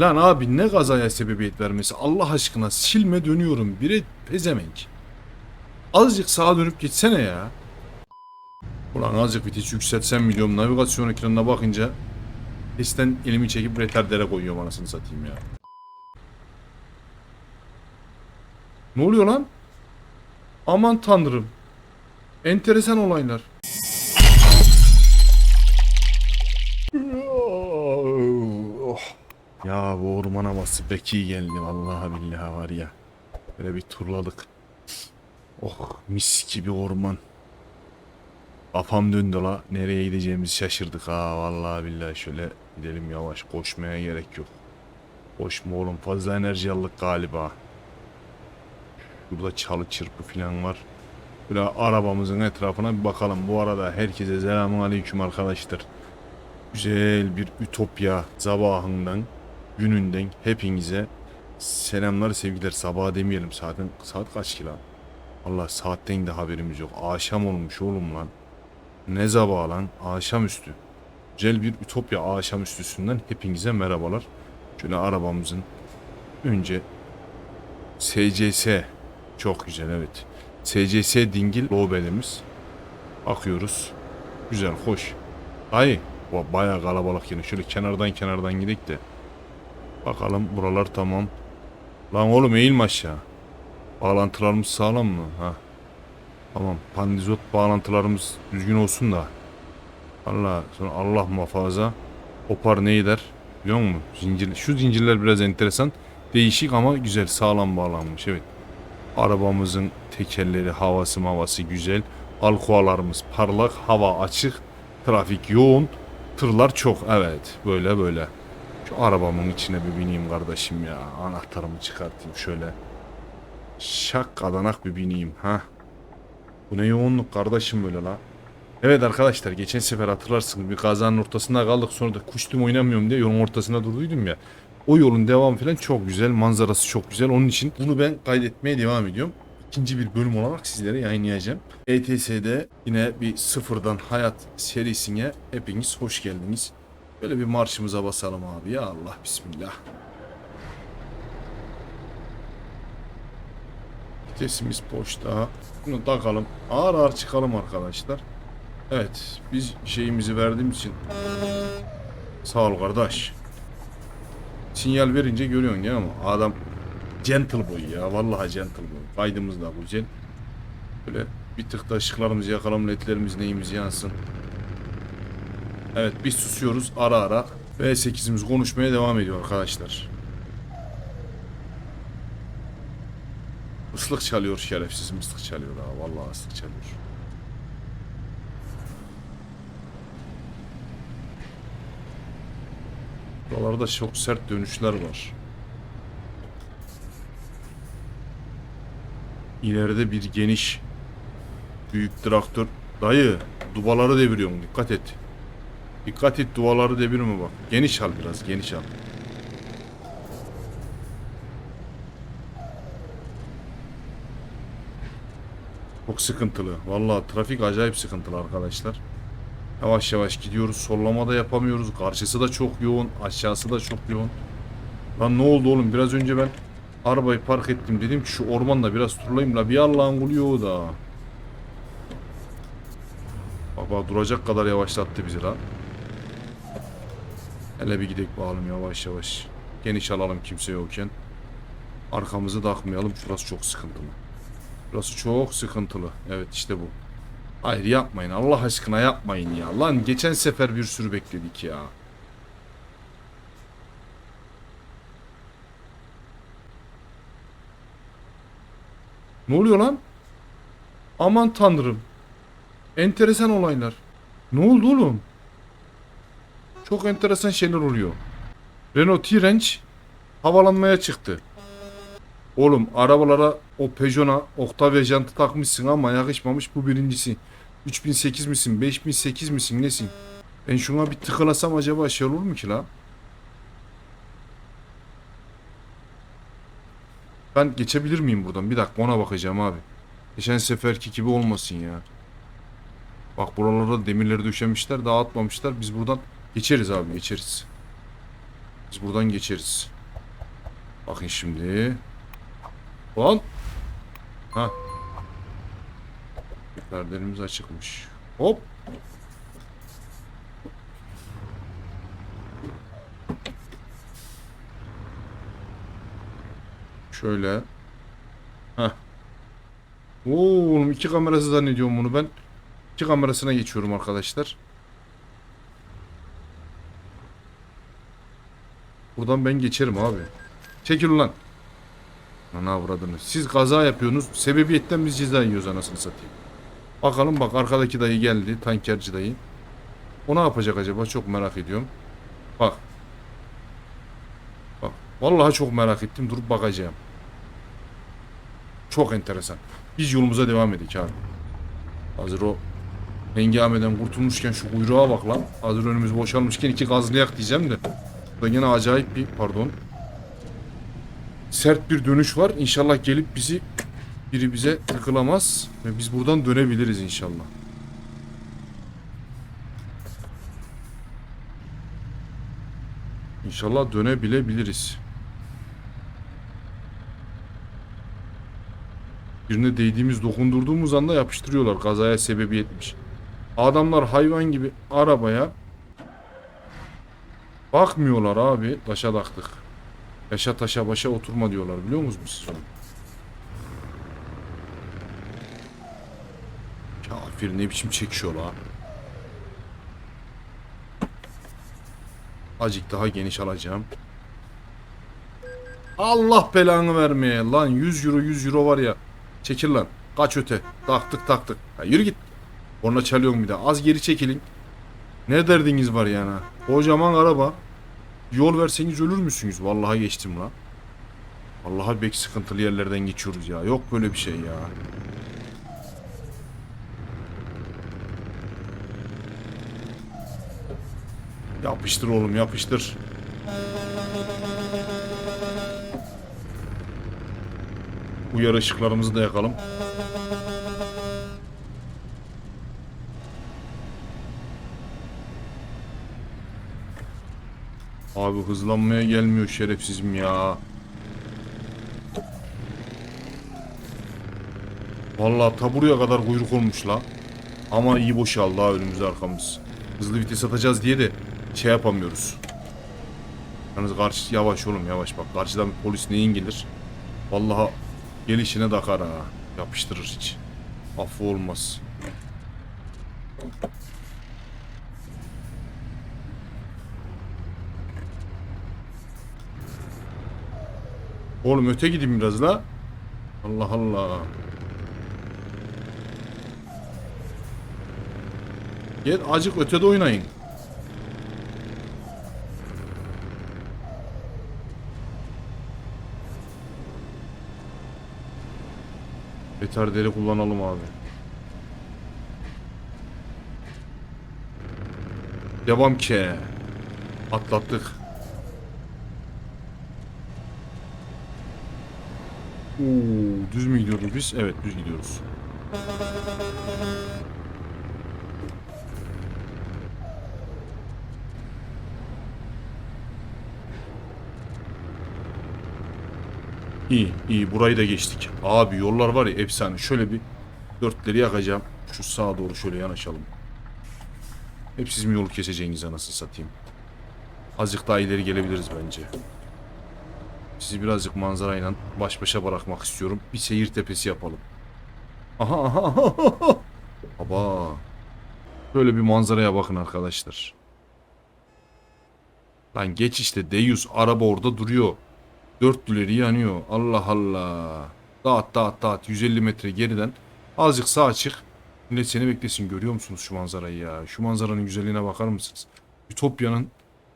Lan abi ne kazaya sebebiyet vermesi Allah aşkına silme dönüyorum bire pezemenk. Azıcık sağa dönüp gitsene ya. Ulan azıcık vites yükseltsem mi diyorum navigasyon ekranına bakınca Sesten elimi çekip retardere koyuyorum anasını satayım ya. Ne oluyor lan? Aman tanrım. Enteresan olaylar. Ya bu orman havası pek iyi geldi vallahi billahi var ya. Böyle bir turladık. Oh mis gibi orman. Kafam döndü la. Nereye gideceğimizi şaşırdık ha. Vallahi billahi şöyle gidelim yavaş. Koşmaya gerek yok. Koşma oğlum. Fazla enerji aldık galiba. Burada çalı çırpı falan var. Böyle arabamızın etrafına bir bakalım. Bu arada herkese selamun aleyküm arkadaşlar. Güzel bir ütopya sabahından, gününden hepinize selamlar sevgiler. Sabah demeyelim zaten saat kaç ki lan? Allah saatten de haberimiz yok. Akşam olmuş oğlum lan. Ne sabah lan? Akşamüstü. Güzel bir Ütopya akşamüstüsünden hepinize merhabalar. Şöyle arabamızın önce SCS çok güzel evet. SCS dingil lobelimiz. Bakıyoruz. Güzel, hoş. Ay, ba- bayağı kalabalık yine. Şöyle kenardan kenardan gidelim de. Bakalım buralar tamam. Lan oğlum eğilme aşağı. Bağlantılarımız sağlam mı? Ha. Tamam. Pandizot bağlantılarımız düzgün olsun da. Allah sonra Allah muhafaza. Opar ne eder? Biliyor musun? Zincir, şu zincirler biraz enteresan. Değişik ama güzel sağlam bağlanmış. Evet. Arabamızın tekerleri, havası havası güzel. Alkoalarımız parlak, hava açık. Trafik yoğun. Tırlar çok. Evet. Böyle böyle. Şu arabamın içine bir bineyim kardeşim ya. Anahtarımı çıkartayım şöyle. Şak adanak bir bineyim ha. Bu ne yoğunluk kardeşim böyle la. Evet arkadaşlar geçen sefer hatırlarsınız bir kazanın ortasında kaldık sonra da kuştum oynamıyorum diye yolun ortasında durduydum ya. O yolun devamı falan çok güzel manzarası çok güzel onun için bunu ben kaydetmeye devam ediyorum. İkinci bir bölüm olarak sizlere yayınlayacağım. ETS'de yine bir sıfırdan hayat serisine hepiniz hoş geldiniz. Böyle bir marşımıza basalım abi ya Allah bismillah. Vitesimiz boşta. Bunu takalım. Ağır ağır çıkalım arkadaşlar. Evet. Biz şeyimizi verdiğimiz için sağ ol kardeş. Sinyal verince görüyorsun ya ama adam gentle boy ya. Vallahi gentle boy. Kaydımız da güzel. Böyle bir tık da ışıklarımızı yakalım. Ledlerimiz neyimiz yansın. Evet biz susuyoruz ara ara. V8'imiz konuşmaya devam ediyor arkadaşlar. Islık çalıyor şerefsiz ıslık çalıyor ha. Vallahi ıslık çalıyor. Buralarda çok sert dönüşler var. İleride bir geniş büyük traktör. Dayı dubaları deviriyorum dikkat et. Dikkat et duvaları devirme bak. Geniş al biraz geniş al. Çok sıkıntılı. Vallahi trafik acayip sıkıntılı arkadaşlar. Yavaş yavaş gidiyoruz. Sollama da yapamıyoruz. Karşısı da çok yoğun. Aşağısı da çok yoğun. Lan ne oldu oğlum? Biraz önce ben arabayı park ettim. Dedim ki şu ormanda biraz turlayayım la. Bir Allah'ın kulu yoğu da. Baba duracak kadar yavaşlattı bizi lan. Hele bir gidelim bakalım yavaş yavaş. Geniş alalım kimse yokken. Arkamızı takmayalım. Şurası çok sıkıntılı. Burası çok sıkıntılı. Evet işte bu. Hayır yapmayın Allah aşkına yapmayın ya. Lan geçen sefer bir sürü bekledik ya. Ne oluyor lan? Aman tanrım. Enteresan olaylar. Ne oldu oğlum? Çok enteresan şeyler oluyor. Renault T-Range havalanmaya çıktı. Oğlum arabalara o Peugeot'a Octavia jantı takmışsın ama yakışmamış bu birincisi. 3008 misin 5008 misin nesin? Ben şuna bir tıkılasam acaba şey olur mu ki la? Ben geçebilir miyim buradan? Bir dakika ona bakacağım abi. Geçen seferki gibi olmasın ya. Bak buralara demirleri döşemişler dağıtmamışlar. Biz buradan geçeriz abi geçeriz. Biz buradan geçeriz. Bakın şimdi. Lan. Ha. Perdelerimiz açıkmış. Hop. Şöyle. Heh. Oo, oğlum iki kamerası zannediyorum bunu ben. İki kamerasına geçiyorum arkadaşlar. Buradan ben geçerim abi. Çekil ulan. Ana avradını. Siz kaza yapıyorsunuz. Sebebiyetten biz ceza yiyoruz anasını satayım. Bakalım bak arkadaki dayı geldi. Tankerci dayı. O ne yapacak acaba? Çok merak ediyorum. Bak. Bak. Vallahi çok merak ettim. Durup bakacağım. Çok enteresan. Biz yolumuza devam edik abi. Hazır o hengameden kurtulmuşken şu kuyruğa bak lan. Hazır önümüz boşalmışken iki gazlayak diyeceğim de. Burada yine acayip bir pardon. Sert bir dönüş var. İnşallah gelip bizi biri bize takılamaz ve biz buradan dönebiliriz inşallah. İnşallah dönebilebiliriz. Birine değdiğimiz, dokundurduğumuz anda yapıştırıyorlar. Kazaya sebebiyetmiş. Adamlar hayvan gibi arabaya bakmıyorlar abi. Taşa taktık. Yaşa taşa başa oturma diyorlar biliyor musunuz siz onu? Kafir ne biçim çekiyor la. Azıcık daha geniş alacağım. Allah belanı vermeye lan 100 euro 100 euro var ya. Çekil lan. Kaç öte. Taktık taktık. Ha, yürü git. Orna çalıyorum bir daha. Az geri çekilin. Ne derdiniz var yani? Kocaman araba. Yol verseniz ölür müsünüz? Vallahi geçtim lan. Vallahi bek sıkıntılı yerlerden geçiyoruz ya. Yok böyle bir şey ya. Yapıştır oğlum yapıştır. Uyarı ışıklarımızı da yakalım. Abi hızlanmaya gelmiyor şerefsizim ya. Vallahi ta buraya kadar kuyruk olmuş la. Ama iyi boşaldı ha önümüz arkamız. Hızlı vites atacağız diye de şey yapamıyoruz. Yalnız karşı yavaş oğlum yavaş bak. Karşıdan bir polis neyin gelir? Vallahi gelişine takar ha. Yapıştırır hiç. Affı olmaz. Oğlum öte gideyim biraz la. Allah Allah. Gel acık ötede oynayın. Retarderi kullanalım abi. Devam ki. Atlattık. Oo, düz mü gidiyoruz biz? Evet düz gidiyoruz. İyi iyi burayı da geçtik. Abi yollar var ya efsane. Şöyle bir dörtleri yakacağım. Şu sağa doğru şöyle yanaşalım. Hep siz mi yolu keseceğiniz anasını satayım. Azıcık daha ileri gelebiliriz bence. Sizi birazcık manzarayla baş başa bırakmak istiyorum. Bir seyir tepesi yapalım. Aha aha aha. Baba. Böyle bir manzaraya bakın arkadaşlar. Lan geç işte Deyus araba orada duruyor. Dörtlüleri yanıyor. Allah Allah. Dağıt dağıt dağıt. 150 metre geriden. Azıcık sağa çık. Millet seni beklesin. Görüyor musunuz şu manzarayı ya? Şu manzaranın güzelliğine bakar mısınız? Ütopya'nın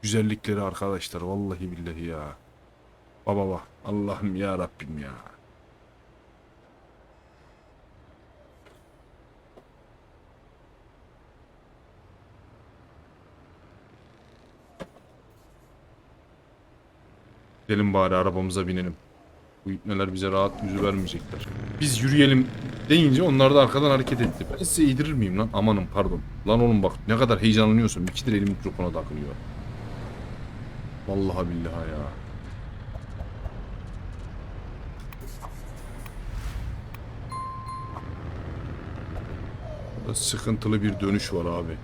güzellikleri arkadaşlar. Vallahi billahi ya. Baba bak. Allah'ım ya Rabbim ya. Gidelim bari arabamıza binelim. Bu ipneler bize rahat yüzü vermeyecekler. Biz yürüyelim deyince onlar da arkadan hareket etti. Ben size yedirir miyim lan? Amanım pardon. Lan oğlum bak ne kadar heyecanlanıyorsun. İkidir elim mikrofona takılıyor. Vallahi billahi ya. Sıkıntılı bir dönüş var abi.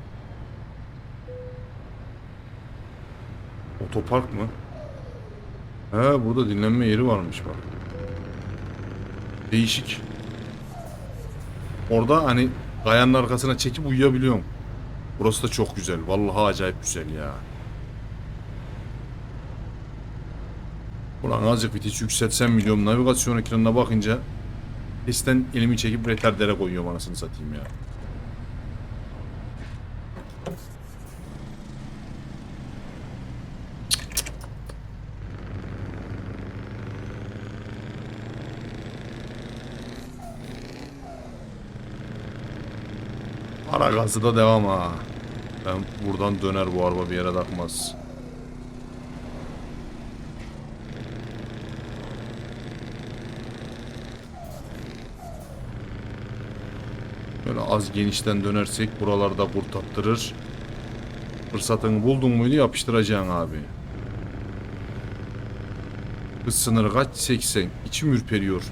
Otopark mı? He burada dinlenme yeri varmış bak. Değişik. Orada hani kayanın arkasına çekip uyuyabiliyorum. Burası da çok güzel. Vallahi acayip güzel ya. Ulan azıcık vites yükseltsem biliyorum. Navigasyon ekranına bakınca Pistten elimi çekip retardere koyuyorum anasını satayım ya. Gazı da devam ha. Ben buradan döner bu araba bir yere takmaz. Böyle az genişten dönersek buralarda kurtattırır. Fırsatını buldun muydu yapıştıracaksın abi. Hız sınırı kaç? 80. İçim ürperiyor.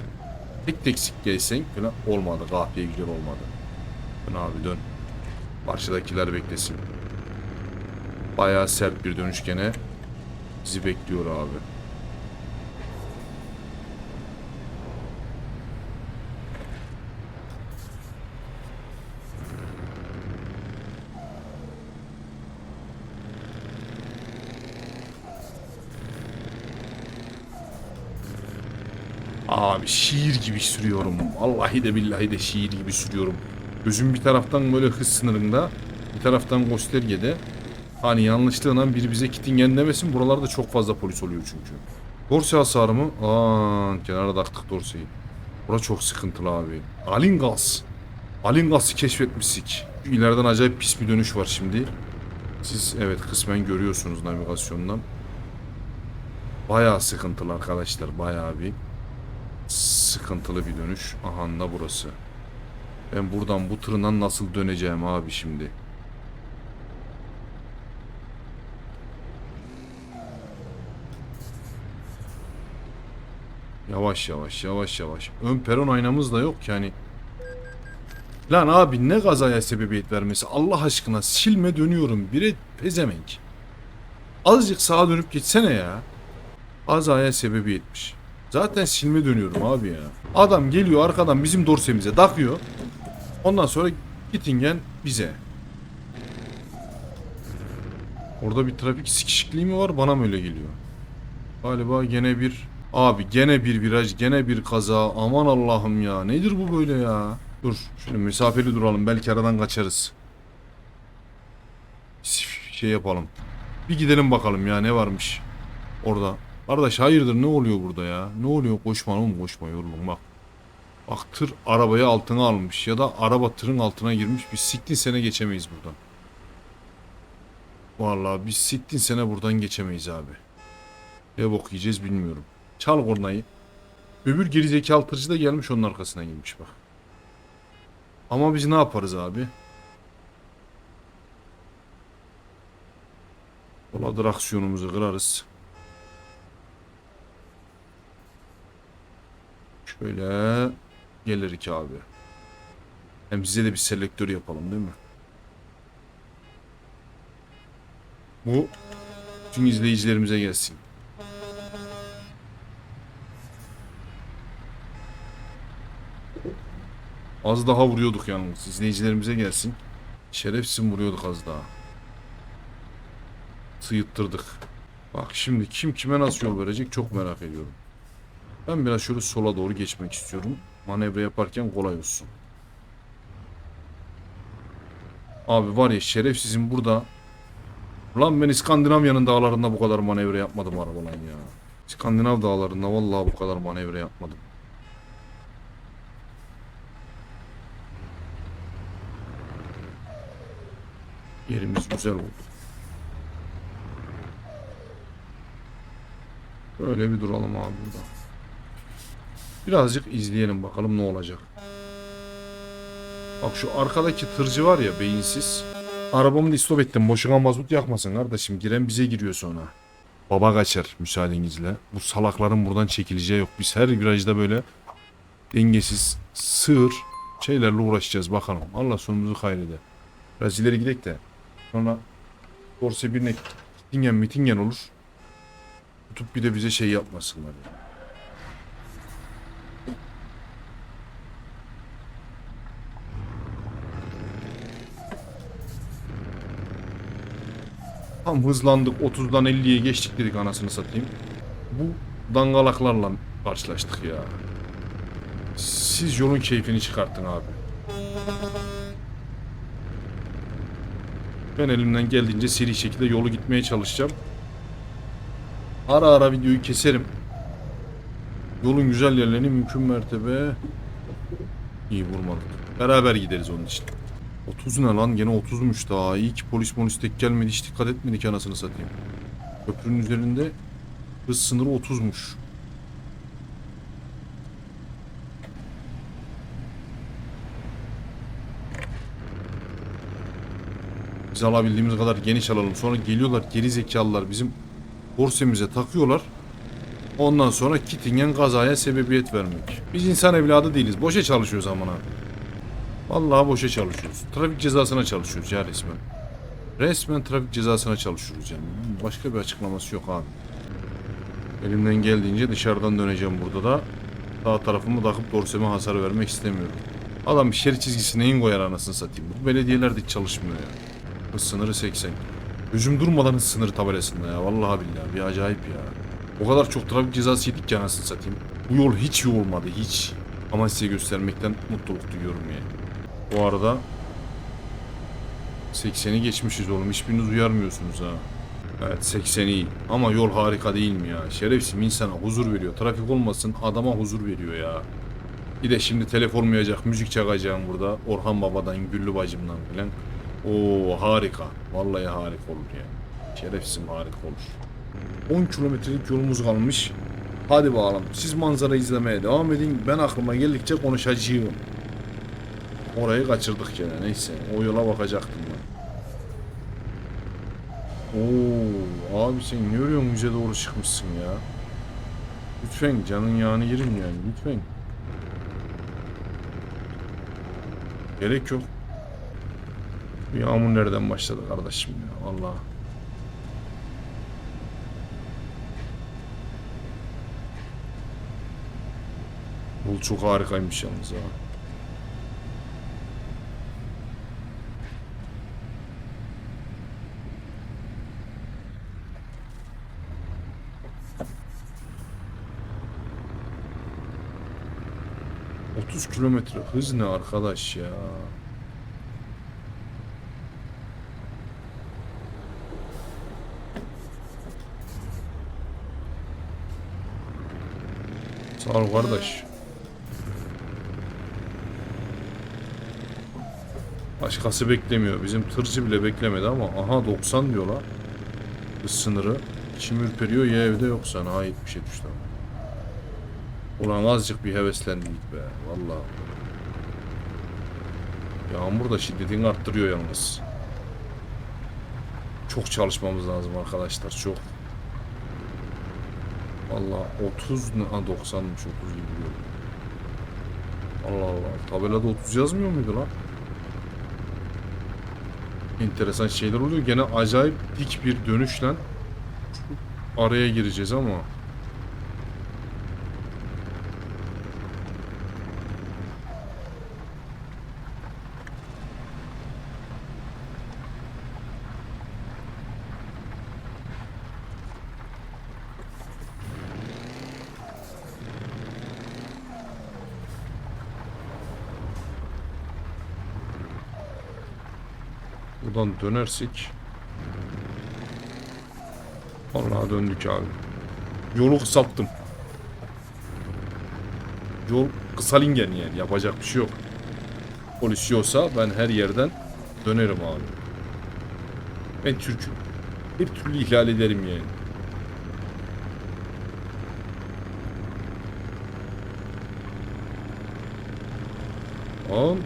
Tek tek sik gelsen falan olmadı. Kahveye gidiyor olmadı. Dön abi dön. Karşıdakiler beklesin. Bayağı sert bir dönüş. Bizi bekliyor abi. Abi şiir gibi sürüyorum. Vallahi de billahi de şiir gibi sürüyorum. Gözüm bir taraftan böyle hız sınırında, bir taraftan göstergede. Hani yanlışlığına biri bize kitingen demesin. Buralarda çok fazla polis oluyor çünkü. Dorse hasarı mı? Aa, kenara taktık dorseyi. Bura çok sıkıntılı abi. Alingas. Alingas'ı keşfetmişsik. İleriden acayip pis bir dönüş var şimdi. Siz evet kısmen görüyorsunuz navigasyondan. Bayağı sıkıntılı arkadaşlar. Bayağı bir sıkıntılı bir dönüş. Aha da burası. Ben buradan bu tırından nasıl döneceğim abi şimdi? Yavaş yavaş yavaş yavaş. Ön peron aynamız da yok yani. Lan abi ne kazaya sebebiyet vermesi Allah aşkına silme dönüyorum bire pezemenk. Azıcık sağa dönüp geçsene ya. Kazaya sebebiyetmiş. Zaten silme dönüyorum abi ya. Adam geliyor arkadan bizim dorsemize takıyor. Ondan sonra gitingen bize. Orada bir trafik sikişikliği mi var bana mı öyle geliyor? Galiba gene bir... Abi gene bir viraj gene bir kaza aman Allah'ım ya nedir bu böyle ya? Dur şöyle mesafeli duralım belki aradan kaçarız. Şey yapalım. Bir gidelim bakalım ya ne varmış orada. Kardeş hayırdır ne oluyor burada ya? Ne oluyor koşma oğlum koşma yorulun bak. Bak tır arabayı altına almış ya da araba tırın altına girmiş. Biz siktin sene geçemeyiz buradan. Vallahi biz siktin sene buradan geçemeyiz abi. Ne bok yiyeceğiz bilmiyorum. Çal kornayı. Öbür gerizekalı tırcı da gelmiş onun arkasına girmiş bak. Ama biz ne yaparız abi? Ola aksiyonumuzu kırarız. Şöyle gelir ki abi. Hem size de bir selektör yapalım değil mi? Bu tüm izleyicilerimize gelsin. Az daha vuruyorduk yalnız. İzleyicilerimize gelsin. Şerefsiz vuruyorduk az daha. Sıyıttırdık. Bak şimdi kim kime nasıl yol verecek çok merak ediyorum. Ben biraz şöyle sola doğru geçmek istiyorum. Manevra yaparken kolay olsun. Abi var ya şerefsizim burada. Lan ben İskandinavya'nın dağlarında bu kadar manevra yapmadım arabalan ya. İskandinav dağlarında vallahi bu kadar manevra yapmadım. Yerimiz güzel oldu. Böyle bir duralım abi burada. Birazcık izleyelim bakalım ne olacak. Bak şu arkadaki tırcı var ya beyinsiz. Arabamı istop ettim. Boşuna mazot yakmasın kardeşim. Giren bize giriyor sonra. baba kaçar müsaadenizle. Bu salakların buradan çekileceği yok. Biz her virajda böyle dengesiz sığır şeylerle uğraşacağız bakalım. Allah sonumuzu hayrede. Biraz ileri gidelim de sonra Dorse birine tingen mitingen olur. Tutup bir de bize şey yapmasınlar. ya. Tam hızlandık 30'dan 50'ye geçtik dedik anasını satayım. Bu dangalaklarla karşılaştık ya. Siz yolun keyfini çıkartın abi. Ben elimden geldiğince seri şekilde yolu gitmeye çalışacağım. Ara ara videoyu keserim. Yolun güzel yerlerini mümkün mertebe iyi vurmadık. Beraber gideriz onun için. 30 ne lan? Gene 30'muş daha. İyi ki polis molis tek gelmedi. Hiç dikkat etmedik anasını satayım. Köprünün üzerinde hız sınırı 30'muş. Biz alabildiğimiz kadar geniş alalım. Sonra geliyorlar geri zekalılar bizim borsemize takıyorlar. Ondan sonra kitingen kazaya sebebiyet vermek. Biz insan evladı değiliz. Boşa çalışıyoruz amına. Vallahi boşa çalışıyoruz. Trafik cezasına çalışıyoruz ya resmen. Resmen trafik cezasına çalışıyoruz yani. Başka bir açıklaması yok abi. Elimden geldiğince dışarıdan döneceğim burada da. Sağ tarafımı takıp dorseme hasar vermek istemiyorum. Adam şerit çizgisine in koyar anasını satayım. Bu belediyeler de hiç çalışmıyor ya. Hız sınırı 80. Gözüm durmadan hız sınırı tabelasında ya. Vallahi billahi bir acayip ya. O kadar çok trafik cezası yedik ki anasını satayım. Bu yol hiç iyi hiç. Ama size göstermekten mutluluk duyuyorum yani. Bu arada 80'i geçmişiz oğlum. Hiçbiriniz uyarmıyorsunuz ha. Evet 80 iyi. Ama yol harika değil mi ya? Şerefsiz insana huzur veriyor. Trafik olmasın adama huzur veriyor ya. Bir de şimdi telef olmayacak. Müzik çakacağım burada. Orhan Baba'dan, Güllü Bacım'dan filan. Oo harika. Vallahi harika olur ya. Şerefsizim harika olur. 10 kilometrelik yolumuz kalmış. Hadi bakalım. Siz manzara izlemeye devam edin. Ben aklıma geldikçe konuşacağım. Orayı kaçırdık gene. Neyse. O yola bakacaktım ben. Oo, abi sen ne örüyorsun bize doğru çıkmışsın ya. Lütfen canın yağını yerim yani. Lütfen. Gerek yok. Bu yağmur nereden başladı kardeşim ya. Allah. Bu çok harikaymış yalnız ha. Otuz kilometre hız ne arkadaş ya? Sağ ol kardeş. Başkası beklemiyor. Bizim tırcı bile beklemedi ama aha 90 diyor la. Hız sınırı. İçim ürperiyor ya evde yoksa. Ha 70'e düştü. Ulan azıcık bir heveslendik be. Vallahi. Yağmur da şiddetini arttırıyor yalnız. Çok çalışmamız lazım arkadaşlar. Çok. Allah 30 ne? Ha 90'mış 30 gibi diyorum. Allah Allah. Tabelada 30 yazmıyor muydu lan? Enteresan şeyler oluyor. Gene acayip dik bir dönüşle araya gireceğiz ama. Buradan dönersek Vallahi döndük abi. Yolu kısalttım. Yol kısalingen yani yapacak bir şey yok. Polis yoksa ben her yerden dönerim abi. Ben Türk'üm. Bir türlü ihlal ederim yani. Tamam.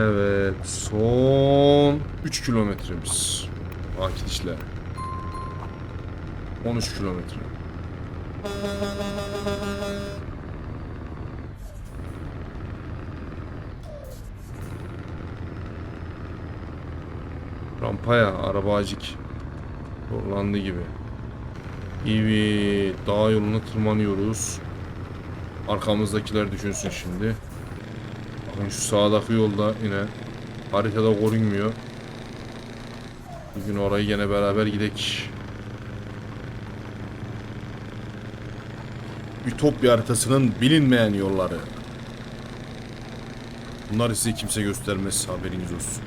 Evet son 3 kilometremiz. Akidişle. 13 kilometre. Rampaya araba acık. Zorlandı gibi. Evet dağ yoluna tırmanıyoruz. Arkamızdakiler düşünsün şimdi. Bakın şu sağdaki yolda yine haritada görünmüyor. Bugün orayı yine beraber gidek. Ütopya haritasının bilinmeyen yolları. Bunları size kimse göstermez haberiniz olsun.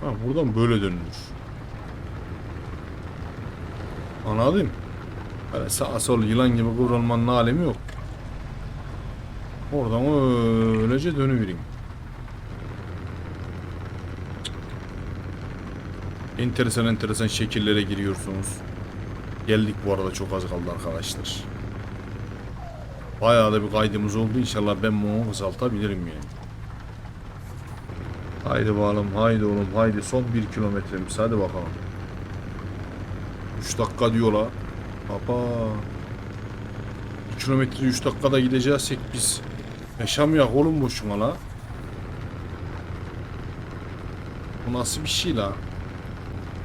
Ha buradan böyle dönülür. Anladın? Böyle sağa sol yılan gibi kıvrılmanın alemi yok. Oradan öylece dönüvereyim. Enteresan enteresan şekillere giriyorsunuz. Geldik bu arada çok az kaldı arkadaşlar. Bayağı da bir kaydımız oldu. İnşallah ben bunu kısaltabilirim yani. Haydi bakalım, haydi oğlum, haydi. Son bir kilometremiz, hadi bakalım. 3 dakika diyorlar. Baba. 1 kilometre 3 dakikada gideceğiz biz. Yaşamayak oğlum boşuna la. Bu nasıl bir şey la?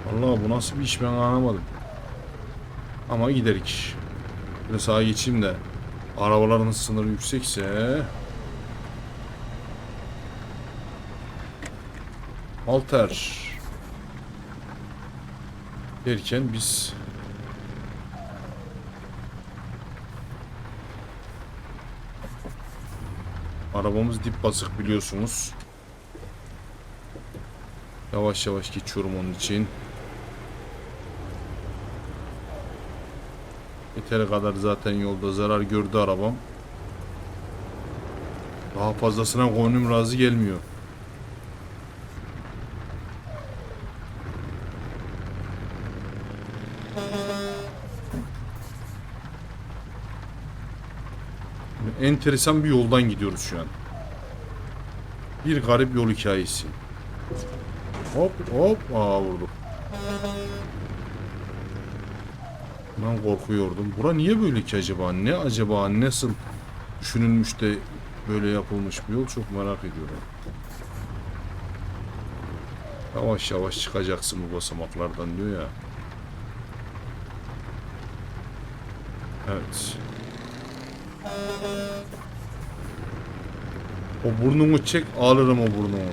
Allah bu nasıl bir iş ben anlamadım. Ama giderik. Böyle sağa geçeyim de arabaların sınırı yüksekse Alter derken biz arabamız dip basık biliyorsunuz. Yavaş yavaş geçiyorum onun için. Yeteri kadar zaten yolda zarar gördü arabam. Daha fazlasına gönlüm razı gelmiyor. Enteresan bir yoldan gidiyoruz şu an. Bir garip yol hikayesi. Hop hop aa vurduk. Ben korkuyordum. Bura niye böyle ki acaba? Ne acaba? Nasıl düşünülmüş de böyle yapılmış bir yol çok merak ediyorum. Yavaş yavaş çıkacaksın bu basamaklardan diyor ya. Evet. O burnunu çek alırım o burnunu.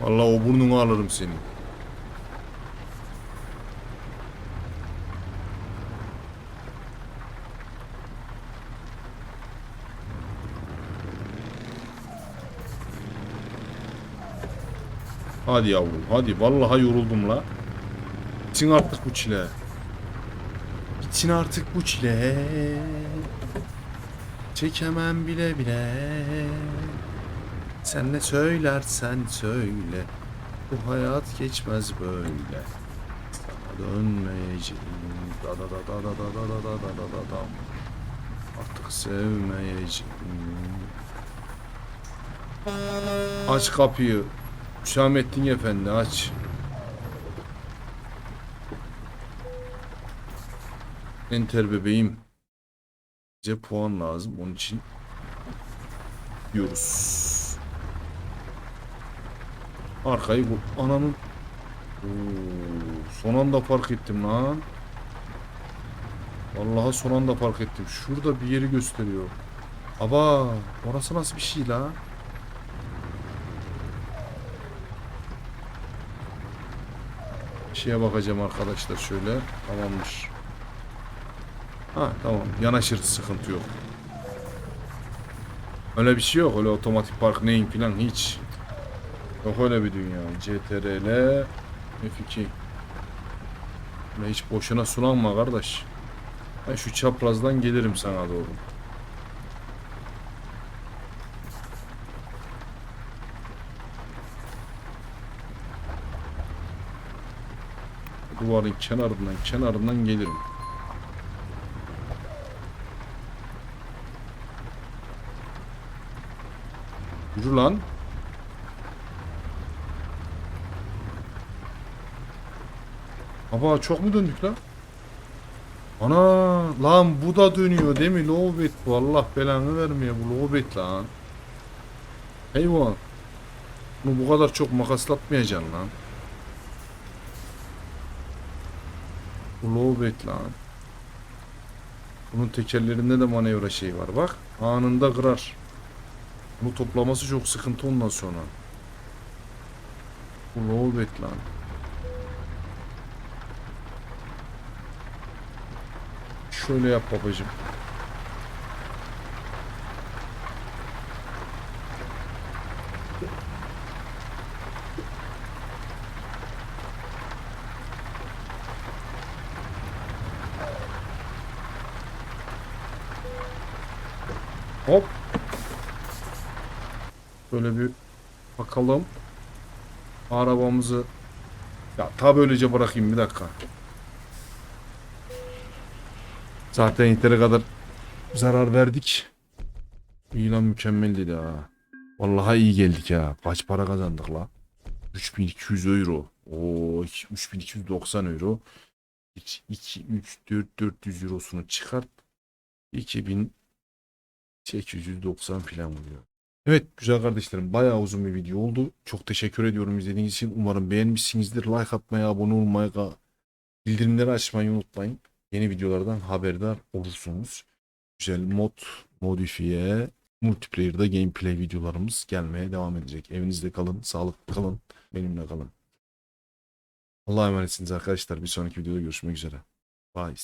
Vallahi o burnunu alırım senin. Hadi yavrum hadi vallahi yoruldum la. Bitsin artık bu çile. Bitsin artık bu çile. Çekemem bile bile. Sen ne söylersen söyle. Bu hayat geçmez böyle. Sana dönmeyeceğim. Da da da da da da da da da da da da. Artık sevmeyeceğim. Aç kapıyı. Hüsamettin Efendi aç. Enter bebeğim. Bize puan lazım onun için diyoruz. Arkayı bu ananın Oo, son anda fark ettim lan. Vallahi son anda fark ettim. Şurada bir yeri gösteriyor. Aba orası nasıl bir şey la? Şeye bakacağım arkadaşlar şöyle. Tamammış. Ha tamam yanaşırız sıkıntı yok. Öyle bir şey yok öyle otomatik park neyin filan hiç. Yok öyle bir dünya. CTRL F2. Öyle hiç boşuna sulanma kardeş. Ben şu çaprazdan gelirim sana doğru. Duvarın kenarından kenarından gelirim. Yürü lan. Baba çok mu döndük lan? Ana lan bu da dönüyor değil mi? Lowbet bu. Allah belanı vermiyor bu lowbet lan. Eyvah. Bunu bu kadar çok makaslatmayacaksın lan. Bu lowbet lan. Bunun tekerlerinde de manevra şeyi var bak. Anında kırar. Bunu toplaması çok sıkıntı ondan sonra. Bu lowbet lan. Şöyle yap babacım. Hop. Böyle bir bakalım. Arabamızı ya ta böylece bırakayım bir dakika. Zaten yeteri kadar zarar verdik. İyi lan mükemmel dedi ha. Vallahi iyi geldik ha. Kaç para kazandık la? 3200 euro. Oo 3290 euro. 2, 2 3, 4, 400 eurosunu çıkart. 2890 falan oluyor. Evet güzel kardeşlerim bayağı uzun bir video oldu. Çok teşekkür ediyorum izlediğiniz için. Umarım beğenmişsinizdir. Like atmayı, abone olmayı, bildirimleri açmayı unutmayın. Yeni videolardan haberdar olursunuz. Güzel mod, modifiye, multiplayer'da gameplay videolarımız gelmeye devam edecek. Evinizde kalın, sağlıklı kalın, benimle kalın. Allah'a emanetsiniz arkadaşlar. Bir sonraki videoda görüşmek üzere. Bye.